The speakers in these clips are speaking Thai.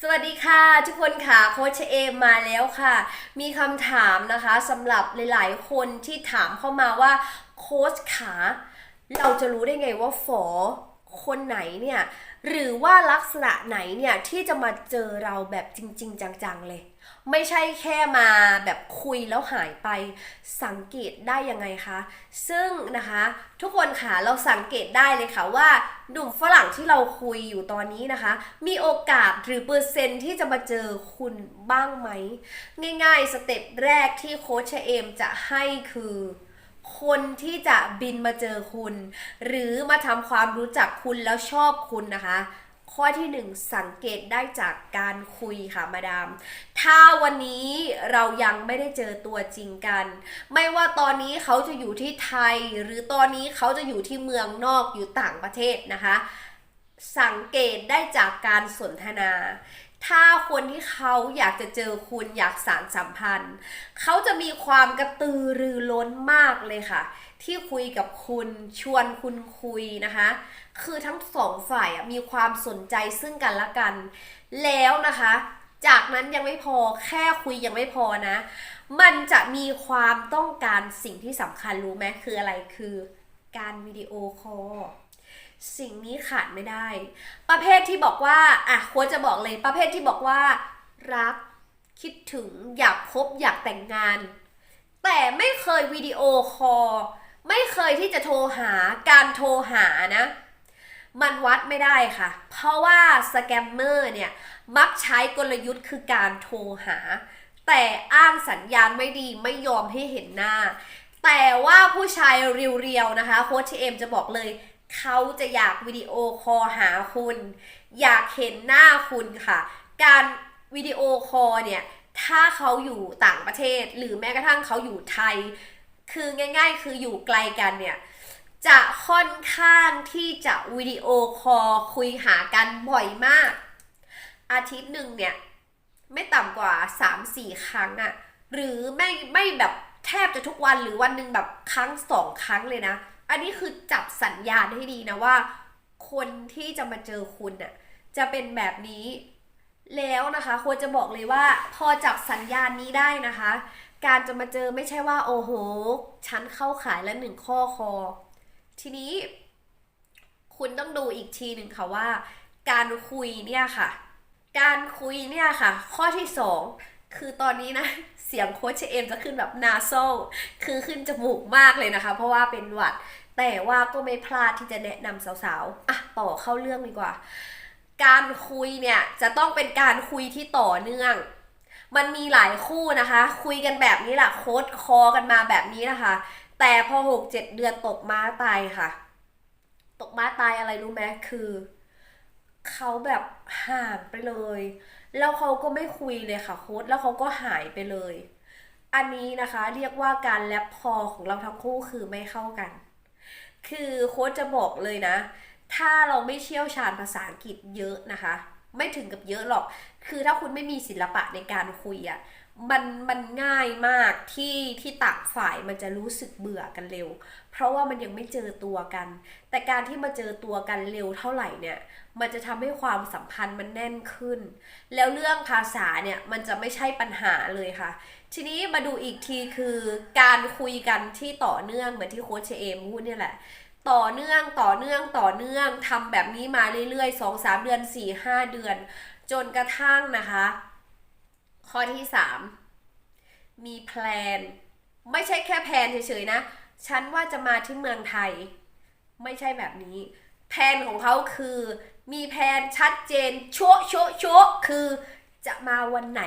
สวัสดีค่ะ ทุกคนค่ะโค้ชเอมมาแล้วค่ะ มีคำถามนะคะสำหรับหลายๆ คนที่ถามเข้ามาว่าโค้ชขาเราจะรู้ได้ไงว่าฝอคนไหนเนี่ย หรือว่าลักษณะไหนเนี่ยที่จะมาเจอเราแบบจริง ๆ จังๆเลย ไม่ใช่แค่มาแบบคุยแล้วหายไปสังเกตได้ยังไงคะ ซึ่งนะคะ ทุกคนค่ะเราสังเกตได้เลยค่ะว่าหนุ่มฝรั่งที่เราคุยอยู่ตอนนี้นะคะ มีโอกาสหรือเปอร์เซ็นต์ที่จะมาเจอคุณบ้างไหม ง่ายๆสเต็ปแรกที่โค้ชเอมจะให้คือ คนที่จะบินมาเจอคุณ หรือมาทำความรู้จักคุณแล้วชอบคุณนะคะ ข้อที่หนึ่งสังเกตได้จากการคุยค่ะมาดาม ถ้าวันนี้เรายังไม่ได้เจอตัวจริงกัน ไม่ว่าตอนนี้เขาจะอยู่ที่ไทย หรือตอนนี้เขาจะอยู่ที่เมืองนอกอยู่ต่างประเทศนะคะ สังเกตได้จากการสนทนา ถ้าคนที่เขาอยากจะเจอคุณอยากสารสัมพันธ์ เขาจะมีความกระตือรือร้นมากเลยค่ะ ที่คุยกับคุณชวนคุณคุยนะคะ คือทั้งสองฝ่ายมีความสนใจซึ่งกันและกัน แล้วนะคะ จากนั้นยังไม่พอแค่คุยยังไม่พอนะ มันจะมีความต้องการสิ่งที่สำคัญรู้ไหมคืออะไรคือ การวิดีโอคอล สิ่งนี้ขาดไม่ได้ ประเภทที่บอกว่าอะโค้ชจะบอกเลยประเภทที่บอกว่า รักคิดถึงอยากคบอยากแต่งงาน แต่ไม่เคยวิดีโอคอลไม่เคยที่จะโทรหาการโทรหานะ มันวัดไม่ได้ค่ะ เพราะว่าสแกมเมอร์เนี่ย มักใช้กลยุทธ์คือการโทรหา แต่อ้างสัญญาณไม่ดีไม่ยอมให้เห็นหน้า แต่ว่าผู้ชายเรียวๆนะคะ โค้ชเอ็มจะบอกเลย เขาจะอยากวิดีโอคอลหาคุณ อยากเห็นหน้าคุณค่ะ การวิดีโอคอลเนี่ย ถ้าเขาอยู่ต่างประเทศ หรือแม้กระทั่งเขาอยู่ไทย คือง่าย ๆ คืออยู่ไกลกันเนี่ย จะค่อนข้างที่จะวิดีโอคอลคุยหากันบ่อยมาก อาทิตย์หนึ่งเนี่ย ไม่ต่ำกว่า 3-4 ครั้งอะหรือไม่ไม่แบบแทบจะทุกวันหรือวันหนึ่งแบบครั้งสองครั้งเลยนะ อันนี้คือจับสัญญาณให้ดีนะว่า คนที่จะมาเจอคุณน่ะจะเป็นแบบนี้ แล้วนะคะ ควรจะบอกเลยว่า พอจับสัญญาณนี้ได้นะคะ การจะมาเจอไม่ใช่ว่า โอ้โหฉันเข้าขายแล้วหนึ่งข้อคอ ทีนี้ คุณต้องดูอีกทีหนึ่งค่ะว่า การคุยเนี่ยค่ะ การคุยเนี่ยค่ะ ข้อที่สอง คือตอนนี้นะ เสียงโค้ชเอมจะขึ้นแบบนาโซคือขึ้นจมูกมากเลยนะคะ เพราะว่าเป็นหวัด แต่ว่าก็ไม่พลาดที่จะแนะนำสาวๆ อะ ต่อเข้าเรื่องดีกว่า การคุยเนี่ย จะต้องเป็นการคุยที่ต่อเนื่อง มันมีหลายคู่นะคะ คุยกันแบบนี้แหละโค้ดคอกันมาแบบนี้นะคะ แต่พอหกเจ็ดเดือนตกม้าตายค่ะ ตกม้าตายอะไรรู้ไหมคือ เขาแบบห่างไปเลย แล้วเขาก็ไม่คุยเลยค่ะโค้ดแล้วเขาก็หายไปเลย อันนี้นะคะเรียกว่าการแลปพอของเราทั้งคู่คือไม่เข้ากัน คือโค้ดจะบอกเลยนะ ถ้าเราไม่เชี่ยวชาญภาษาอังกฤษเยอะนะคะ ไม่ถึงกับเยอะหรอก คือถ้าคุณไม่มีศิลปะในการคุยอะ่ะมันมันง่ายมากที่ที่ต่างฝ่ายมันจะรู้สึกเบื่อกันเร็ว เพราะว่ามันยังไม่เจอตัวกัน แต่การที่มาเจอตัวกันเร็วเท่าไหร่เนี่ย มันจะทำให้ความสัมพันธ์มันแน่นขึ้น แล้วเรื่องภาษาเนี่ยมันจะไม่ใช่ปัญหาเลยค่ะ ทีนี้มาดูอีกทีคือการคุยกันที่ต่อเนื่องเหมือนที่โค้ชเอมพูดเนี่ยแหละ ต่อเนื่องต่อเนื่องต่อเนื่องทำแบบนี้มาเรื่อยๆสองสามเดือนสี่ห้าเดือน จนกระทั่งนะคะ ข้อที่สามมีแพลน ไม่ใช่แค่แพลนเฉยๆนะ ฉันว่าจะมาที่เมืองไทย ไม่ใช่แบบนี้แผนของเขาคือ มีแผนชัดเจนโชะโชะโชะคือจะมาวันไหน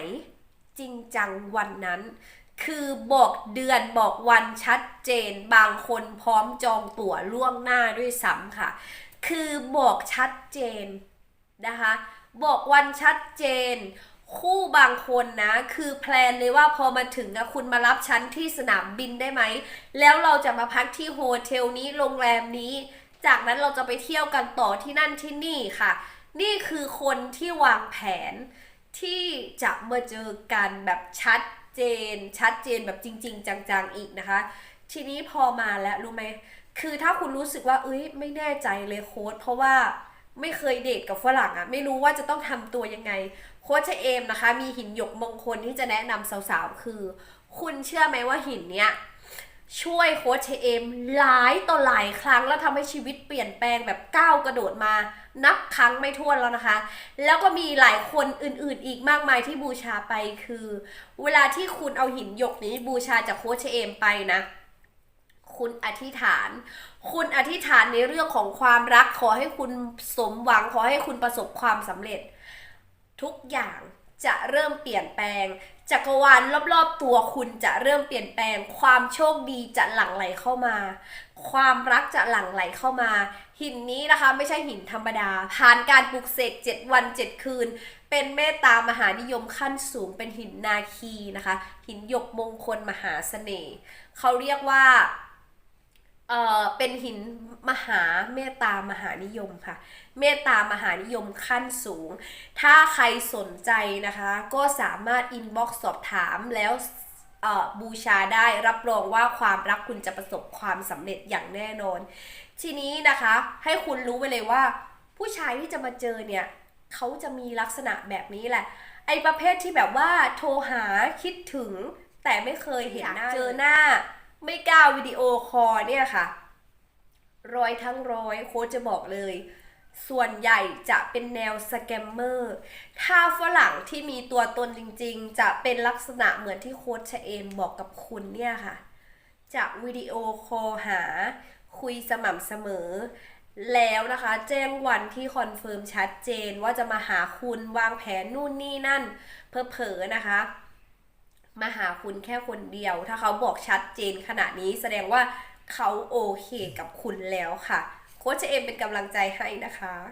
จริงจังวันนั้น คือบอกเดือนบอกวันชัดเจน บางคนพร้อมจองตั๋วล่วงหน้าด้วยซ้ำค่ะ คือบอกชัดเจนนะคะ บอกวันชัดเจน คู่บางคนนะ คือแพลนเลยว่าพอมาถึงอะคุณมารับฉันที่สนามบินได้ไหม แล้วเราจะมาพักที่โฮเทลนี้โรงแรมนี้ จากนั้นเราจะไปเที่ยวกันต่อที่นั่นที่นี่ค่ะ นี่คือคนที่วางแผนที่จะมาเจอกันแบบชัด เจน ชัดเจนแบบจริง ๆ จังๆอีกนะคะ ทีนี้พอมาแล้วรู้ไหมคือถ้าคุณรู้สึกว่าเอ้ยไม่แน่ใจเลยโค้ดเพราะว่าไม่เคยเดทกับฝรั่งอะไม่รู้ว่าจะต้องทำตัวยังไง โค้ชเอมนะคะ มีหินหยกมงคลที่จะแนะนำสาวๆ คือ คุณเชื่อไหมว่าหินเนี้ย ช่วยโค้ชเอมหลายต่อหลายครั้งแล้วทำให้ชีวิตเปลี่ยนแปลงแบบก้าวกระโดดมา นับครั้งไม่ถ้วนแล้วนะคะ แล้วก็มีหลายคนอื่นๆ อีกมากมายที่บูชาไปคือ เวลาที่คุณเอาหินหยกนี้บูชาจากโค้ชเอมไปนะคุณอธิษฐาน คุณอธิษฐานในเรื่องของความรัก ขอให้คุณสมหวัง ขอให้คุณประสบความสำเร็จ ทุกอย่าง จะเริ่มเปลี่ยนแปลง จักรวาลรอบๆตัวคุณจะเริ่มเปลี่ยนแปลง ความโชคดีจะหลั่งไหลเข้ามา ความรักจะหลั่งไหลเข้ามา หินนี้นะคะไม่ใช่หินธรรมดา ผ่านการปลุกเสก7วัน 7 คืน เป็นเมตตามหานิยมขั้นสูงเป็นหินนาคีนะคะ หินหยกมงคลมหาเสน่ห์เขาเรียกว่า เอ่อเป็นหินมหาเมตตามหานิยมค่ะ เมตตามหานิยมขั้นสูง ถ้าใครสนใจนะคะ ก็สามารถอินบ็อกซ์สอบถามแล้วเอ่อบูชาได้รับรองว่าความรักคุณจะประสบความสำเร็จอย่างแน่นอน ทีนี้นะคะให้คุณรู้ไปเลยว่า ผู้ชายที่จะมาเจอเนี่ยเขาจะมีลักษณะแบบนี้แหละ ไอ้ประเภทที่แบบว่าโทรหาคิดถึงแต่ไม่เคยเห็นหน้าเจอหน้า ไม่กล้าวิดีโอคอลเนี่ยค่ะ ร้อยทั้งร้อยโค้ชจะบอกเลย ส่วนใหญ่จะเป็นแนวสแกมเมอร์ถ้าฝรั่งที่มีตัวตนจริงๆ จะเป็นลักษณะเหมือนที่โค้ชเอมบอกกับคุณเนี่ยค่ะ จะวิดีโอคอลหา คุยสม่ำเสมอ แล้วนะคะ แจ้งวันที่คอนเฟิร์มชัดเจนว่าจะมาหาคุณวางแผนนู่นนี่นั่นเพอๆนะคะ มาหาคุณแค่คนเดียว ถ้าเขาบอกชัดเจนขนาดนี้แสดงว่าเขาโอเคกับคุณแล้วค่ะ โค้ชเอมเป็นกำลังใจให้นะคะ